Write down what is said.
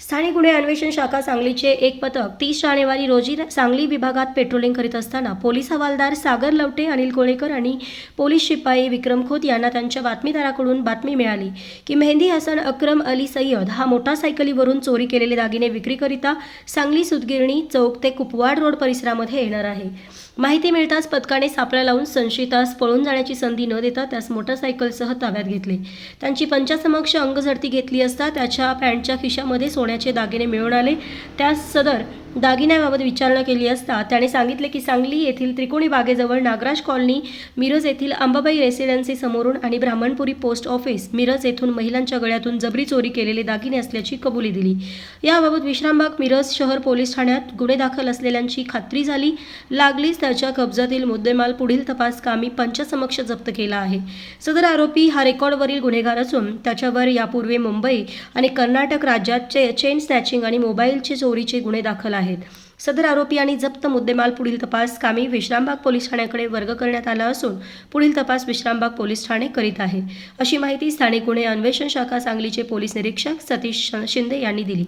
स्थानिक गुन्हे अन्वेषण शाखा सांगलीचे एक पथक तीस जानेवारी रोजी सांगली विभागात पेट्रोलिंग करीत असताना पोलीस हवालदार सागर लवटे अनिल कोळेकर आणि पोलीस शिपाई विक्रम खोत यांना त्यांच्या बातमीदाराकडून बातमी मिळाली की मेहंदी हसन अक्रम अली सय्यद हा मोटारसायकलीवरून चोरी केलेले दागिने विक्रीकरिता सांगली सुदगिरणी चौक ते कुपवाड रोड परिसरामध्ये येणार आहे. माहिती मिळताच पथकाने सापळा लावून संशयितास पळून जाण्याची संधी न देता त्यास मोटारसायकलसह ताब्यात घेतले. त्यांची पंचासमक्ष अंगझडती घेतली असता त्याच्या पॅन्टच्या खिशामध्ये सोन्याचे दागिने मिळून आले. त्यास सदर दागिन्याबाबत विचारणा केली असता त्याने सांगितले की सांगली येथील त्रिकोणी बागेजवळ नागराज कॉलनी मिरज येथील अंबाबाई रेसिडेन्सी समोरून आणि ब्राह्मणपुरी पोस्ट ऑफिस मिरज येथून महिलांच्या गळ्यातून जबरी चोरी केलेले दागिने असल्याची कबुली दिली. याबाबत विश्रामबाग मिरज शहर पोलीस ठाण्यात गुन्हे दाखल असलेल्यांची खात्री झाली. लागलीच त्याच्या कब्जातील मुद्देमाल पुढील तपास कामी पंचसमक्ष जप्त केला आहे. सदर आरोपी हा रेकॉर्डवरील गुन्हेगार असून त्याच्यावर यापूर्वी मुंबई आणि कर्नाटक राज्यात चे चेन स्नॅचिंग आणि मोबाईलचे चोरीचे गुन्हे दाखल आहेत. सदर आरोपी आणि जप्त मुद्देमाल पुढील तपास कामी विश्रामबाग पोलीस ठाण्याकडे वर्ग करण्यात आला असून पुढील तपास विश्रामबाग पोलीस ठाणे करीत आहे. अशी माहिती स्थानिक गुन्हे अन्वेषण शाखा सांगलीचे पोलीस निरीक्षक सतीश शिंदे यांनी दिली.